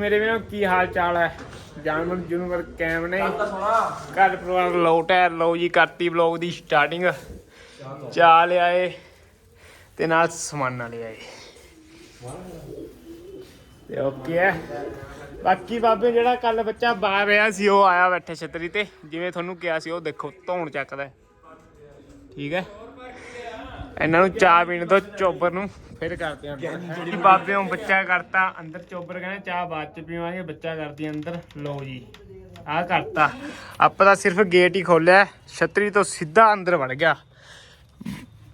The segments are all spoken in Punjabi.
ਮੇਰੇ ਵੀਰੋ ਕੀ ਹਾਲ ਚਾਲ ਹੈ? ਜਾਨਵਰ ਜੁਨਵਰ ਕੈਮ ਨੇ। ਘਰ ਪਰਿਵਾਰ ਲੋਟ ਹੈ। ਲਓ ਜੀ ਕਰਤੀ ਵਲੌਗ ਦੀ ਸਟਾਰਟਿੰਗ ਚਾਹ ਲਿਆਏ ਤੇ ਨਾਲ ਸਮਾਨਾ ਲਿਆਏ। ਤੇ ਓਕੇ ਹੈ? ਬਾਕੀ ਬਾਬੇ ਜਿਹੜਾ ਕੱਲ ਬੱਚਾ ਬਾਹਰ ਰਿਹਾ ਸੀ ਉਹ ਆਇਆ ਬੈਠੇ ਛਤਰੀ ਤੇ। ਜਿਵੇਂ ਤੁਹਾਨੂੰ ਕਿਹਾ ਸੀ ਉਹ ਦੇਖੋ ਧੌਣ ਚੱਕਦਾ। ਠੀਕ ਹੈ? ਇਹਨਾਂ ਨੂੰ ਚਾਹ ਪੀਣ ਤੋਂ ਚੋਬਰ ਨੂੰ ਫਿਰ ਕਰਦੇ ਆਂ ਬਾਬੇ ਨੂੰ ਬੱਚਾ ਕਰਤਾ ਅੰਦਰ ਚੋਬਰ ਕਹਿੰਦੇ ਚਾਹ ਬਾਅਦ ਚ ਪੀਵਾਂਗੇ ਬੱਚਾ ਕਰਦੀ ਅੰਦਰ। ਲਓ ਜੀ ਆਹ ਕਰਤਾ। ਆਪਾਂ ਤਾਂ ਸਿਰਫ ਗੇਟ ਹੀ ਖੋਲਿਆ ਛਤਰੀ ਤੋਂ ਸਿੱਧਾ ਅੰਦਰ ਵੜ ਗਿਆ।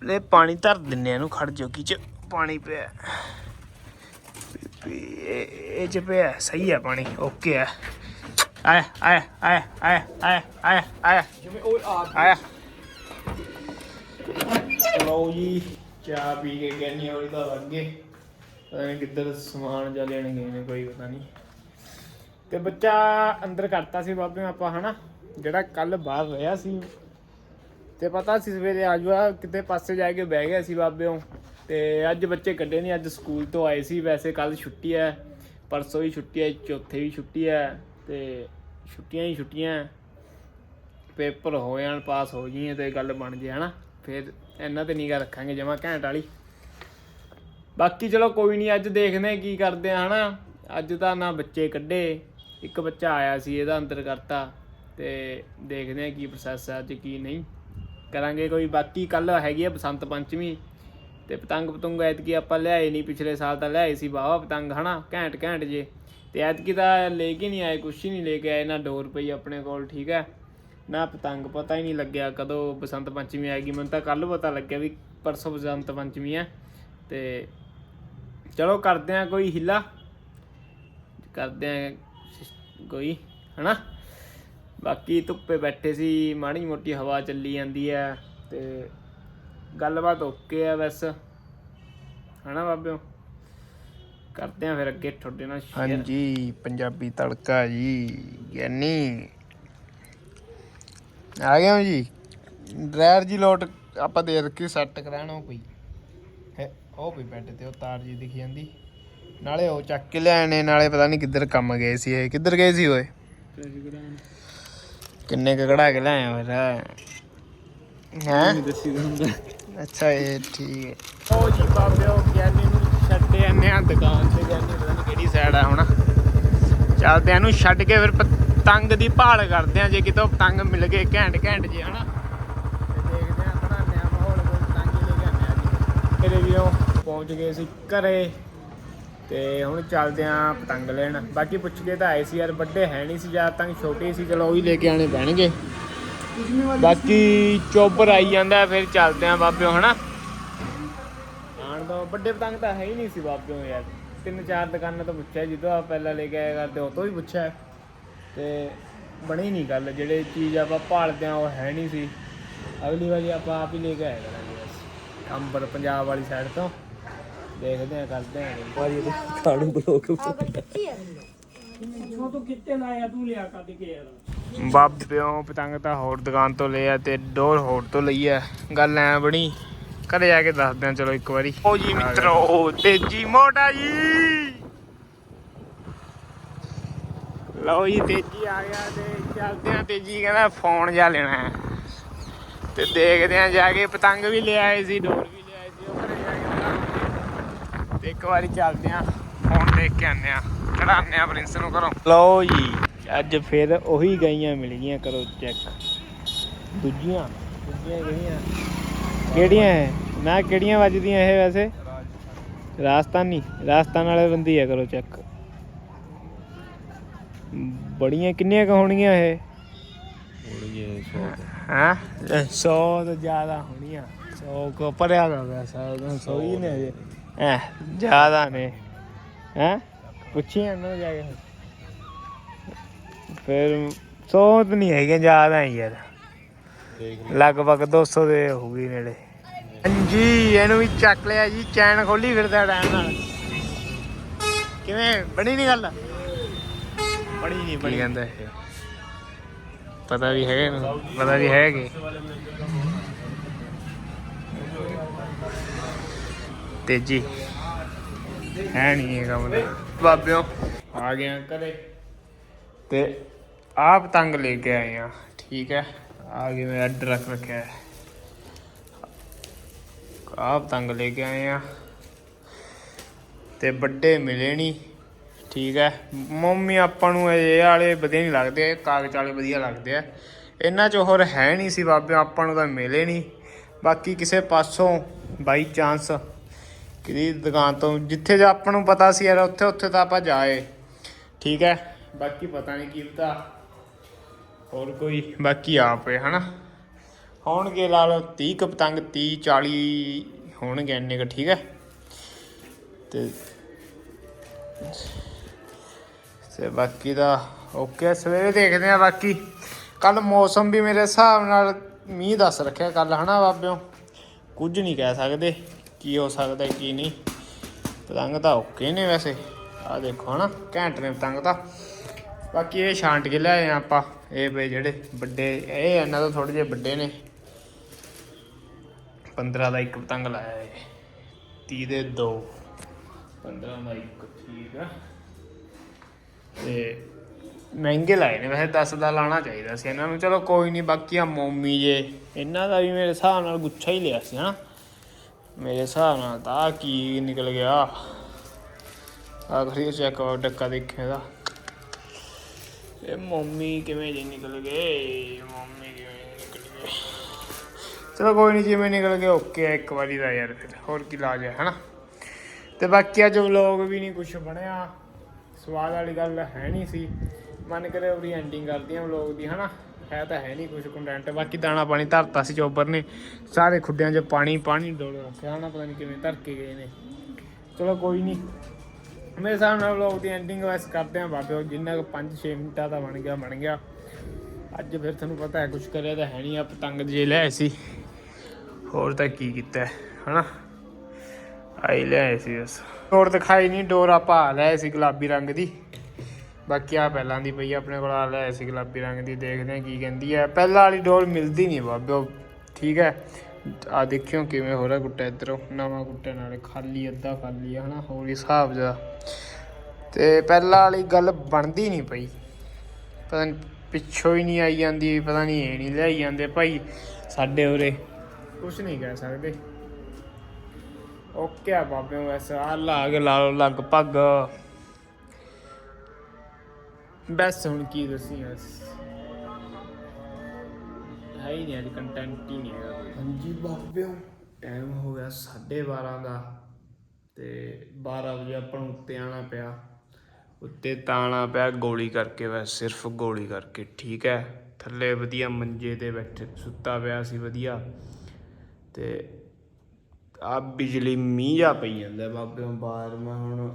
ਲੈ ਪਾਣੀ ਧਰ ਦਿੰਨੇ ਆ ਇਹਨੂੰ ਖੜ ਜੋਗੀ ਚ ਪਾਣੀ ਪਿਆ। ਇਹ ਚ ਪਿਆ ਸਹੀ ਹੈ ਪਾਣੀ ਓਕੇ ਹੈ ਆਇਆ ਆਇਆ ਆਇਆ ਆਇਆ ਆਇਆ ਆਇਆ ਆਇਆ। ਜਿਵੇਂ ਆ ਆਇਆ। ਲਓ ਜੀ, ਚਾਹ ਪੀ ਕੇ ਗੈਨੀ ਹੋਈ ਤਾਂ ਅੱਗੇ ਪਤਾ ਨਹੀਂ ਕਿੱਧਰ ਸਮਾਨ ਜਾ ਲੈਣ ਗਏ ਨੇ, ਕੋਈ ਪਤਾ ਨਹੀਂ ਤੇ ਬੱਚਾ ਅੰਦਰ ਕਰਤਾ ਸੀ ਬਾਬੇ ਨੂੰ ਆਪਾਂ, ਹਨਾ? ਜਿਹੜਾ ਕੱਲ ਬਾਹਰ ਰਿਹਾ ਸੀ। ਤੇ ਪਤਾ ਸੀ ਸਵੇਰੇ ਆ ਜੂਆ, ਕਿਤੇ ਪਾਸੇ ਜਾ ਕੇ ਬਹਿ ਗਿਆ ਸੀ ਬਾਬਿਓ ਤੇ ਅੱਜ ਬੱਚੇ ਕੱਢੇ ਨਹੀਂ ਅੱਜ ਸਕੂਲ ਤੋਂ ਆਏ ਸੀ। ਵੈਸੇ ਕੱਲ ਛੁੱਟੀ ਹੈ ਪਰਸੋਂ ਵੀ ਛੁੱਟੀ ਹੈ ਚੌਥੇ ਵੀ ਛੁੱਟੀ ਹੈ ਤੇ ਛੁੱਟੀਆਂ ਹੀ ਛੁੱਟੀਆਂ ਪੇਪਰ ਹੋ ਜਾਣ ਪਾਸ ਹੋ ਜੀਏ ਤੇ ਗੱਲ ਬਣ ਜੇ, ਹਨਾ? ਫਿਰ ਇਹਨਾਂ ਤੇ ਨਿਗਾ ਰੱਖਾਂਗੇ, ਜਮਾ ਘੈਂਟ ਵਾਲੀ। ਬਾਕੀ ਚਲੋ ਕੋਈ ਨਹੀਂ, ਅੱਜ ਦੇਖਦੇ ਹਾਂ ਕੀ ਕਰਦੇ ਆ, ਹਨਾ। ਅੱਜ ਤਾਂ ਨਾ ਬੱਚੇ ਕੱਢੇ, ਇੱਕ ਬੱਚਾ ਆਇਆ ਸੀ, ਇਹਦਾ ਅੰਦਰ ਕਰਤਾ, ਤੇ ਦੇਖਦੇ ਆ ਕੀ ਪ੍ਰੋਸੈਸ ਹੈ ਅੱਜ ਕੀ ਨਹੀਂ। ਕਰਾਂਗੇ ਕੋਈ, ਬਾਕੀ ਕੱਲ ਹੈਗੀ ਆ ਬਸੰਤ ਪੰਚਮੀ, ਤੇ ਪਤੰਗ ਪਤੰਗ ਐਤਕੀ ਆਪਾਂ ਲਿਆਏ ਨਹੀਂ, ਪਿਛਲੇ ਸਾਲ ਤਾਂ ਲਿਆਏ ਸੀ ਬਾਵਾ ਪਤੰਗ, ਹਨਾ। ਘੈਂਟ ਘੈਂਟ ਜੇ। ਤੇ ਐਤਕੀ ਤਾਂ ਲੈ ਕੇ ਨਹੀਂ ਆਏ, ਕੁਛ ਹੀ ਨਹੀਂ ਲੈ ਕੇ ਆਏ ਨਾ ਡੋਰ ਪਈ ਆਪਣੇ ਕੋਲ, ਠੀਕ ਹੈ। ਨਾ ਪਤੰਗ, ਪਤਾ ਹੀ ਨਹੀਂ ਲੱਗਿਆ ਕਦੋਂ ਬਸੰਤ ਪੰਚਮੀ ਆਏਗੀ। ਮੈਨੂੰ ਤਾਂ ਕੱਲ ਪਤਾ ਲੱਗਿਆ ਵੀ ਪਰਸੋਂ ਬਸੰਤ ਪੰਚਮੀ ਹੈ ਤੇ ਚਲੋ ਕਰਦੇ ਆ ਕੋਈ ਹਿੱਲਾ। ਕਰਦੇ ਆ ਕੋਈ, ਹਨਾ? ਬਾਕੀ ਧੁੱਪੇ ਬੈਠੇ ਸੀ, ਮਾੜੀ ਮੋਟੀ ਹਵਾ ਚੱਲੀ ਜਾਂਦੀ ਹੈ ਤੇ ਗੱਲਬਾਤ ਓਕੇ ਆ ਬਸ। ਹਨਾ ਬਾਬਿਓ? ਕਰਦੇ ਆ ਫਿਰ ਅੱਗੇ ਤੁਹਾਡੇ ਨਾਲ ਹਾਂਜੀ, ਪੰਜਾਬੀ ਤੜਕਾ ਜੀ, ਗਿਆਨੀ। ਆ ਗਿਆ ਜੀ। ਡਰਾਇਰ ਜੀ ਲੋਟ ਆਪਾਂ ਦੇ ਰੱਖੀ ਸੈੱਟ ਕਰਾਣਾ ਕੋਈ। ਹੈ ਉਹ ਵੀ ਬੈੱਡ ਤੇ ਉਹ ਤਾਰ ਜੀ ਦਿਖੀ ਜਾਂਦੀ। ਨਾਲੇ ਉਹ ਚੱਕ ਕੇ ਲਿਆਣੇ ਨਾਲੇ ਪਤਾ ਨਹੀਂ ਕਿੱਧਰ ਕੰਮ ਗਏ ਸੀ ਇਹ। ਕਿੱਧਰ ਗਏ ਸੀ ਓਏ? ਕਿੰਨੇ ਕੁ ਕਢਾ ਕੇ ਲਿਆਏ ਫਿਰ ਹੈ? ਅੱਛਾ ਇਹ ਠੀਕ ਹੈ। ਉਹ ਜੀ ਬਾਬਿਓ ਗਿਆਨੀ ਨੂੰ ਛੱਡੇ ਆਨੇ ਆ ਦੁਕਾਨ ਤੇ ਗਿਆਨੀ ਪਤਾ ਨਹੀਂ ਕਿਹੜੀ ਸਾਈਡ ਆ ਹੁਣ। ਚੱਲਦੇ ਆ ਇਹਨੂੰ ਛੱਡ ਕੇ ਫਿਰ ਪਤੰਗ ਦੀ ਭਾਲ ਕਰਦੇ ਆ, ਜੇ ਕਿਤੋਂ ਪਤੰਗ ਮਿਲ ਗਏ ਘੈਂਟ ਘੈਂਟ ਜੇ ਹਨਾ। ਦੇਖਦੇ ਆ ਬਣਾਉਂਦੇ ਆ ਮਾਹੌਲ ਕੋਈ ਪਤੰਗ ਹੀ ਲੈ ਕੇ ਆਉਂਦੇ ਆ ਮੇਰੇ ਵੀਰੋ ਪਹੁੰਚ ਗਏ ਸੀ ਘਰੇ, ਤੇ ਹੁਣ ਚੱਲਦੇ ਆ ਪਤੰਗ ਲੈਣ। ਬਾਕੀ ਪੁੱਛ ਕੇ ਤਾਂ ਆਏ ਸੀ ਯਾਰ, ਵੱਡੇ ਹੈ ਨਹੀਂ ਸੀ ਜਦ ਤੱਕ ਛੋਟੇ ਸੀ, ਚਲੋ ਉਹ ਵੀ ਲੈ ਕੇ ਆਣੇ ਪੈਣਗੇ। ਬਾਕੀ ਚੋਬਰ ਆਈ ਜਾਂਦਾ, ਫਿਰ ਚੱਲਦੇ ਆ ਬਾਬਿਓ, ਹਨਾ। ਆਣ ਦੋ ਵੱਡੇ ਪਤੰਗ ਤਾਂ ਹੈ ਹੀ ਨਹੀਂ ਸੀ ਬਾਬਿਓ ਯਾਰ। ਤਿੰਨ ਚਾਰ ਦੁਕਾਨਾਂ ਤੋਂ ਪੁੱਛਿਆ, ਜਿੱਦੋਂ ਆ ਪਹਿਲਾਂ ਲੈ ਕੇ ਆਇਆ ਕਰਦੇ ਉਹ ਤੋਂ ਵੀ ਪੁੱਛਿਆ। ਤੇ ਬਣੀ ਨਹੀਂ ਗੱਲ ਜਿਹੜੇ ਚੀਜ਼ ਆਪਾਂ ਭਾਲਦੇ ਆ ਉਹ ਹੈ ਨਹੀਂ ਸੀ। ਅਗਲੀ ਵਾਰੀ ਆਪਾਂ ਆਪ ਹੀ ਲੈ ਕੇ ਆਇਆ ਕਰਾਂਗੇ ਬਸ। ਅੰਬਰ ਪੰਜਾਬ ਵਾਲੀ ਸਾਈਡ ਤੋਂ। ਦੇਖਦੇ ਆ ਕਰਦੇ ਆ ਵਾਰੀ ਕਾਣੂ ਬਲੋਕ ਬਾਬਿਓ ਪਤੰਗ ਤਾਂ ਹੋਰ ਦੁਕਾਨ ਤੋਂ ਲਿਆ ਤੇ ਡੋਰ ਹੋਰ ਤੋਂ ਲਈ ਆ। ਗੱਲ ਐ ਬਣੀ ਘਰੇ ਜਾ ਕੇ ਦੱਸਦੇ ਆ ਚਲੋ ਇੱਕ ਵਾਰੀ। ਓ ਜੀ ਮਿੱਤਰੋ ਤੇਜੀ ਮੋਟਾ ਜੀ। ਲਓ ਜੀ, ਤੇਜੀ ਆ ਗਿਆ ਤੇ ਚੱਲਦੇ ਆ ਤੇਜੀ, ਕਹਿੰਦਾ ਫੋਨ ਜਾ ਲੈਣਾ ਹੈ। ਤੇ ਦੇਖਦੇ ਆ ਜਾ ਕੇ, ਪਤੰਗ ਵੀ ਲੈ ਆਏ ਸੀ, ਡੋਰ ਵੀ ਲੈ ਆਏ ਸੀ, ਉਹ ਘਰੇ ਜਾ ਕੇ ਤੇ ਇੱਕ ਵਾਰੀ ਚੱਲਦੇ ਆ ਫੋਨ ਦੇਖ ਕੇ ਆਨੇ ਆ ਕਢਾਉਂਦੇ ਆ ਪ੍ਰਿੰਸ ਨੂੰ ਘਰੋਂ। ਲਓ ਜੀ, ਅੱਜ ਫਿਰ ਉਹੀ ਗਈਆਂ ਮਿਲ ਗਈਆਂ ਕਰੋ ਚੈੱਕ ਦੂਜੀਆਂ ਦੂਜੀਆਂ ਕਿਹੜੀਆਂ? ਕਿਹੜੀਆਂ ਹੈ ਨਾ ਕਿਹੜੀਆਂ ਵੱਜਦੀਆਂ ਇਹ ਵੈਸੇ? ਰਾਜਸਥਾਨੀ। ਰਾਜਸਥਾਨ ਵਾਲੇ ਬੰਦੀ ਹੈ ਕਰੋ ਚੈੱਕ ਬੜੀਆਂ ਕਿੰਨੀਆਂ ਕੁ ਹੋਣਗੀਆਂ ਇਹ? ਹਾਂ? 100 ਤੋਂ ਜ਼ਿਆਦਾ ਹੋਣੀਆਂ। 100 ਕੋ ਪਰਿਆ ਦਾ ਵੈਸਾ 100 ਹੀ ਨੇ ਜੇ। ਐ ਜ਼ਿਆਦਾ ਨੇ। ਹੈ? ਪੁੱਛੀਆਂ ਨਾ ਜਾ ਕੇ। ਫਿਰ 100 ਤਾਂ ਨਹੀਂ ਹੈਗੀਆਂ ਜ਼ਿਆਦਾ ਹੀ ਯਾਰ। ਲਗਭਗ 200 ਦੇ ਹੋਊਗੀ ਨੇੜੇ। ਹਾਂਜੀ ਇਹਨੂੰ ਵੀ ਚੱਕ ਲਿਆ ਜੀ ਚੈਨ ਖੋਲੀ ਫਿਰਦਾ ਟਾਈਮ ਨਾਲ। ਕਿਵੇਂ ਬਣੀ ਨਹੀਂ ਗੱਲ? ਬਣੀ ਨਹੀਂ ਬਣੀ ਜਾਂਦਾ ਇਹ? ਪਤਾ ਵੀ ਹੈਗਾ ਇਹਨੂੰ ਪਤਾ ਵੀ ਹੈਗੇ ਤੇਜੀ। ਹੈ ਨਹੀਂ ਇਹ ਕੰਮ ਦਾ ਬਾਬਿਓ। ਆ ਗਏ ਆ ਘਰੇ। ਤੇ ਆਹ ਪਤੰਗ ਲੈ ਕੇ ਆਏ ਆ ਠੀਕ ਹੈ? ਆ ਗਏ ਮੈਂ ਅੱਡ ਰੱਖ ਰੱਖਿਆ ਹੈ। ਆਹ ਪਤੰਗ ਲੈ ਕੇ ਆਏ ਆ। ਤੇ ਵੱਡੇ ਮਿਲੇ ਨਹੀਂ। ਠੀਕ ਹੈ। ਮੰਮੀ ਆਪਾਂ ਨੂੰ ਇਹ ਵਾਲੇ ਵਧੀਆ ਨਹੀਂ ਲੱਗਦੇ ਕਾਗਜ਼ ਵਾਲੇ ਵਧੀਆ ਲੱਗਦੇ ਆ। ਇਹਨਾਂ 'ਚ ਹੋਰ ਹੈ ਨਹੀਂ ਸੀ ਬਾਬੇ, ਆਪਾਂ ਨੂੰ ਤਾਂ ਮਿਲੇ ਨਹੀਂ। ਬਾਕੀ ਕਿਸੇ ਪਾਸੋਂ ਬਾਈ ਚਾਂਸ ਕਿਹਦੀ ਦੁਕਾਨ ਤੋਂ, ਜਿੱਥੇ ਜਾ ਆਪਾਂ ਨੂੰ ਪਤਾ ਸੀ ਯਾਰ, ਉੱਥੇ ਉੱਥੇ ਤਾਂ ਆਪਾਂ ਜਾਏ। ਠੀਕ ਹੈ। ਬਾਕੀ ਪਤਾ ਨਹੀਂ ਕੀ ਪਤਾ। ਹੋਰ ਕੋਈ, ਬਾਕੀ ਆਪੇ ਹਨਾ। ਹੋਣਗੇ ਲਾ ਲਓ 30 ਕੁ ਪਤੰਗ 30 40 ਹੋਣਗੇ ਇੰਨੇ ਕੁ, ਠੀਕ ਹੈ। ਤੇ ਤੇ ਬਾਕੀ ਦਾ ਓਕੇ ਸਵੇਰੇ ਦੇਖਦੇ ਆ ਬਾਕੀ। ਕੱਲ ਮੌਸਮ ਵੀ ਮੇਰੇ ਹਿਸਾਬ ਨਾਲ ਮੀਂਹ ਦੱਸ ਰੱਖਿਆ ਕੱਲ ਹਨਾ ਬਾਬਿਓ? ਕੁਝ ਨਹੀਂ ਕਹਿ ਸਕਦੇ ਕੀ ਹੋ ਸਕਦਾ ਕੀ ਨਹੀਂ। ਪਤੰਗ ਤਾਂ ਓਕੇ ਨੇ ਵੈਸੇ। ਆ ਦੇਖੋ ਹਨਾ, ਘੈਂਟ ਨੇ ਪਤੰਗ ਤਾਂ। ਬਾਕੀ ਇਹ ਛਾਂਟ ਕੇ ਲਿਆਏ ਆਪਾਂ। ਇਹ ਪਏ ਜਿਹੜੇ ਵੱਡੇ, ਇਹ ਇਹਨਾਂ ਤੋਂ ਥੋੜੇ ਜਿਹੇ ਵੱਡੇ ਨੇ। 15 ਦਾ ਇੱਕ ਪਤੰਗ ਲਾਇਆ ਇਹ। 30 ਦੇ ਦੋ। 15 ਦਾ ਇੱਕ, ਠੀਕ ਆ। ਤੇ ਮਹਿੰਗੇ ਲਾਏ ਨੇ, ਵੈਸੇ 10 ਦਾ ਲਾਣਾ ਚਾਹੀਦਾ ਸੀ ਇਹਨਾਂ ਨੂੰ। ਚਲੋ ਕੋਈ ਨਹੀਂ ਬਾਕੀ ਆ ਮੋਮੀ ਜੇ, ਇਹਨਾਂ ਦਾ ਵੀ ਮੇਰੇ ਹਿਸਾਬ ਨਾਲ ਗੁੱਛਾ ਹੀ ਲਿਆ ਸੀ, ਹਨਾ। ਮੇਰੇ ਹਿਸਾਬ ਨਾਲ ਤਾਂ ਕੀ ਨਿਕਲ ਗਿਆ। ਆਖਰੀ ਚੈੱਕ ਆਊਟ ਡੱਕਾ ਦੇਖਿਆ ਦਾ ਇਹ ਮੋਮੀ ਕਿਵੇਂ ਜੇ ਨਿਕਲ ਗਏ, ਮੋਮੀ ਕਿਵੇਂ ਨਿਕਲ ਗਏ। ਚਲੋ ਕੋਈ ਨਹੀਂ ਜਿਵੇਂ ਨਿਕਲ ਗਏ ਓਕੇ ਇੱਕ ਵਾਰੀ ਦਾ ਯਾਰ ਫਿਰ। ਹੋਰ ਕੀ ਲਾਜ ਹੈ ਹਨਾ। ਤੇ ਬਾਕੀ ਅੱਜ ਵਲੋਗ ਵੀ ਨਹੀਂ ਕੁਝ ਬਣਿਆ। ਸਵਾਦ ਵਾਲੀ ਗੱਲ ਹੈ ਨਹੀਂ ਸੀ। ਮਨ ਕਰੇ ਉਹਦੀ ਐਂਡਿੰਗ ਕਰਦੀ ਆ ਵਲੋਗ ਦੀ ਹਨਾ? ਹੈ ਤਾਂ ਹੈ ਨਹੀਂ ਕੁਝ ਕੰਟੈਂਟ ਬਾਕੀ ਦਾਣਾ ਪਾਣੀ ਧਰਤਾ ਸੀ ਚੋਬਰ ਨੇ। ਸਾਰੇ ਖੁੱਡਿਆਂ 'ਚ ਪਾਣੀ ਪਾਣੀ ਡੋਲ ਰੱਖਿਆ। ਹਨਾ ਪਤਾ ਨਹੀਂ ਕਿਵੇਂ ਧਰ ਕੇ ਗਏ ਨੇ। ਚਲੋ ਕੋਈ ਨਹੀਂ। ਮੇਰੇ ਹਿਸਾਬ ਨਾਲ ਵਲੋਗ ਦੀ ਐਂਡਿੰਗ ਵੈਸ ਕਰਦੇ ਆ ਬਾਬੇ। ਜਿੰਨਾ ਕੁ 5-6 ਮਿੰਟਾਂ ਦਾ ਬਣ ਗਿਆ ਬਣ ਗਿਆ। ਅੱਜ ਫਿਰ ਤੁਹਾਨੂੰ ਪਤਾ ਹੈ ਕੁਝ ਕਰਿਆ ਤਾਂ ਹੈ ਨਹੀਂ। ਆ ਪਤੰਗ ਜੇ ਲੈ ਸੀ। ਹੋਰ ਤਾਂ ਕੀ ਕੀਤਾ ਹੈ, ਹਨਾ? ਆਈ ਲੈ ਸੀ ਬਸ। ਡੋਰ ਦਿਖਾਈ ਨਹੀਂ ਡੋਰ ਆਪਾਂ ਲੈ ਆਏ ਸੀ ਗੁਲਾਬੀ ਰੰਗ ਦੀ। ਬਾਕੀ ਆ ਪਹਿਲਾਂ ਦੀ ਪਈ ਆਪਣੇ ਕੋਲ ਆ ਲੈ ਸੀ ਗੁਲਾਬੀ ਰੰਗ ਦੀ, ਦੇਖਦੇ ਆ ਕੀ ਕਹਿੰਦੀ ਹੈ ਪਹਿਲਾਂ ਵਾਲੀ ਡੋਰ ਮਿਲਦੀ ਨਹੀਂ ਬਾਬਿਓ ਠੀਕ ਹੈ। ਆ ਦੇਖਿਓ ਕਿਵੇਂ ਹੋ ਰਿਹਾ ਗੁੱਟਾ ਇਧਰੋਂ, ਨਵਾਂ ਗੁੱਟਾ ਨਾਲੇ, ਖਾਲੀ, ਅੱਧਾ ਖਾਲੀ ਆ, ਹਨਾ, ਹੋਰ ਹਿਸਾਬ ਦਾ ਤੇ ਪਹਿਲਾਂ ਵਾਲੀ ਗੱਲ ਬਣਦੀ ਨਹੀਂ ਪਈ। ਪਤਾ ਨਹੀਂ ਪਿੱਛੋਂ ਹੀ ਨਹੀਂ ਆਈ ਜਾਂਦੀ, ਪਤਾ ਨਹੀਂ ਇਹ ਨਹੀਂ ਲਿਆਈ ਜਾਂਦੇ। ਭਾਈ, ਸਾਡੇ ਉਰੇ ਕੁਝ ਨਹੀਂ ਕਹਿ ਸਕਦੇ। ਓਕੇ ਆ ਬਾਬੇ ਵੈਸੇ ਆ ਲਾ ਕੇ ਲਾ ਲਓ ਲਗਭਗ ਬਸ ਹੁਣ ਕੀ ਦੱਸੀ ਬਸ ਹੈ ਹੀ ਨਹੀਂ ਅੱਜ ਕੰਟੈਂਟ ਹੀ ਨਹੀਂ ਹੈਗਾ ਕੋਈ। ਹਾਂਜੀ ਬਾਬਿਓ ਟਾਈਮ ਹੋ ਗਿਆ 12:30 ਦਾ ਤੇ 12 ਵਜੇ ਆਪਾਂ ਨੂੰ ਉੱਤੇ ਆਣਾ ਪਿਆ। ਉੱਤੇ ਤਾਣਾ ਪਿਆ ਗੋਲੀ ਕਰਕੇ ਬਸ ਸਿਰਫ ਗੋਲੀ ਕਰਕੇ ਠੀਕ ਹੈ? ਥੱਲੇ ਵਧੀਆ ਮੰਜੇ ਤੇ ਬੈਠੇ ਸੁੱਤਾ ਪਿਆ ਸੀ ਵਧੀਆ। ਤੇ ਆ ਬਿਜਲੀ ਮੀਂਹ ਜਾ ਪਈ ਜਾਂਦਾ ਬਾਬੇ ਬਾਹਰ, ਮੈਂ ਹੁਣ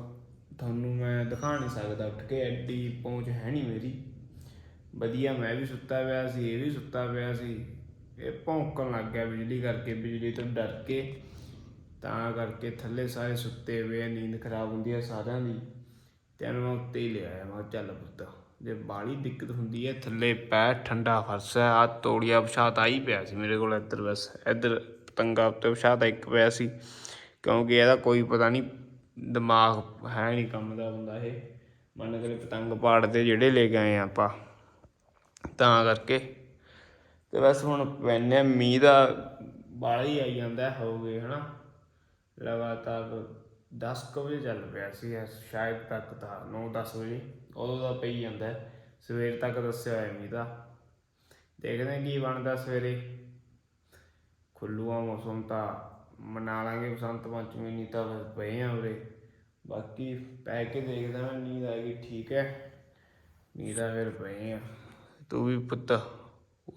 ਤੁਹਾਨੂੰ ਮੈਂ ਦਿਖਾ ਨਹੀਂ ਸਕਦਾ, ਉੱਠ ਕੇ ਐਡੀ ਪਹੁੰਚ ਹੈ ਨਹੀਂ ਮੇਰੀ। ਵਧੀਆ ਮੈਂ ਵੀ ਸੁੱਤਾ ਪਿਆ ਸੀ, ਇਹ ਵੀ ਸੁੱਤਾ ਪਿਆ ਸੀ। ਇਹ ਭੌਂਕਣ ਲੱਗ ਗਿਆ ਬਿਜਲੀ ਕਰਕੇ, ਬਿਜਲੀ ਤੋਂ ਡਰ ਕੇ। ਤਾਂ ਕਰਕੇ ਥੱਲੇ ਸਾਰੇ ਸੁੱਤੇ ਹੋਏ ਨੀਂਦ ਖਰਾਬ ਹੁੰਦੀ ਹੈ ਸਾਰਿਆਂ ਦੀ। ਤੇ ਇਹਨੂੰ ਮੈਂ ਉੱਤੇ ਹੀ ਲਿਆਇਆ ਮੈਂ ਕਿਹਾ ਚੱਲ ਪੁੱਤ, ਜੇ ਬਾਲੀ ਦਿੱਕਤ ਹੁੰਦੀ ਹੈ ਥੱਲੇ ਪੈ ਠੰਡਾ ਫਰਸ਼ ਹੈ ਆ ਤੋੜੀਆ ਵਿਛਾਤ ਆਈ ਪਿਆ ਸੀ ਮੇਰੇ ਕੋਲ, ਇੱਧਰ ਬਸ, ਇੱਧਰ ਪਤੰਗਾ ਉੱਤੇ ਵਿਛਾਤ ਇੱਕ ਪਿਆ ਸੀ ਕਿਉਂਕਿ ਇਹਦਾ ਕੋਈ ਪਤਾ ਨਹੀਂ ਦਿਮਾਗ ਹੈ ਨਹੀਂ ਕੰਮ ਦਾ ਬੰਦਾ ਇਹ ਮੰਨ ਕੇ ਪਤੰਗ ਪਾੜ ਤੇ ਜਿਹੜੇ ਲੈ ਕੇ ਆਏ ਆ ਆਪਾਂ ਤਾਂ ਕਰਕੇ। ਤੇ ਬਸ ਹੁਣ ਪੈਨੇ ਆ, ਮੀਂਹ ਦਾ ਬਾਲਾ ਹੀ ਆਈ ਜਾਂਦਾ ਹੋ ਗਏ ਹਨਾ। ਲਗਾਤਾਰ 10 ਕੁ ਵਜੇ ਚੱਲ ਪਿਆ ਸੀ ਸ਼ਾਇਦ ਤੱਕ ਤਾਂ 9-10 ਵਜੇ ਉਦੋਂ ਦਾ ਪਈ ਜਾਂਦਾ ਸਵੇਰ ਤੱਕ ਦੱਸਿਆ ਹੋਇਆ ਮੀਂਹ ਦਾ। ਦੇਖਦੇ ਕੀ ਬਣਦਾ ਸਵੇਰੇ। ਖੁੱਲੂਆ ਮੌਸਮ ਤਾਂ ਮਨਾ ਲਾਂਗੇ, ਬਸੰਤ ਪੰਚਮੀ ਨਹੀਂ ਤਾਂ ਬਸ ਪਏ ਆ ਉਰੇ। ਬਾਕੀ ਪੈ ਕੇ ਦੇਖਦਾ ਮੈਂ ਨੀਂਦ ਆ ਗਈ, ਠੀਕ ਹੈ। ਨੀਂਦ ਆ ਫਿਰ ਪਏ ਆ। ਤੂੰ ਵੀ ਪੁੱਤ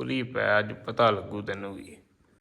ਉਲੀ ਪੈ, ਅੱਜ ਪਤਾ ਲੱਗੂ ਤੈਨੂੰ ਵੀ।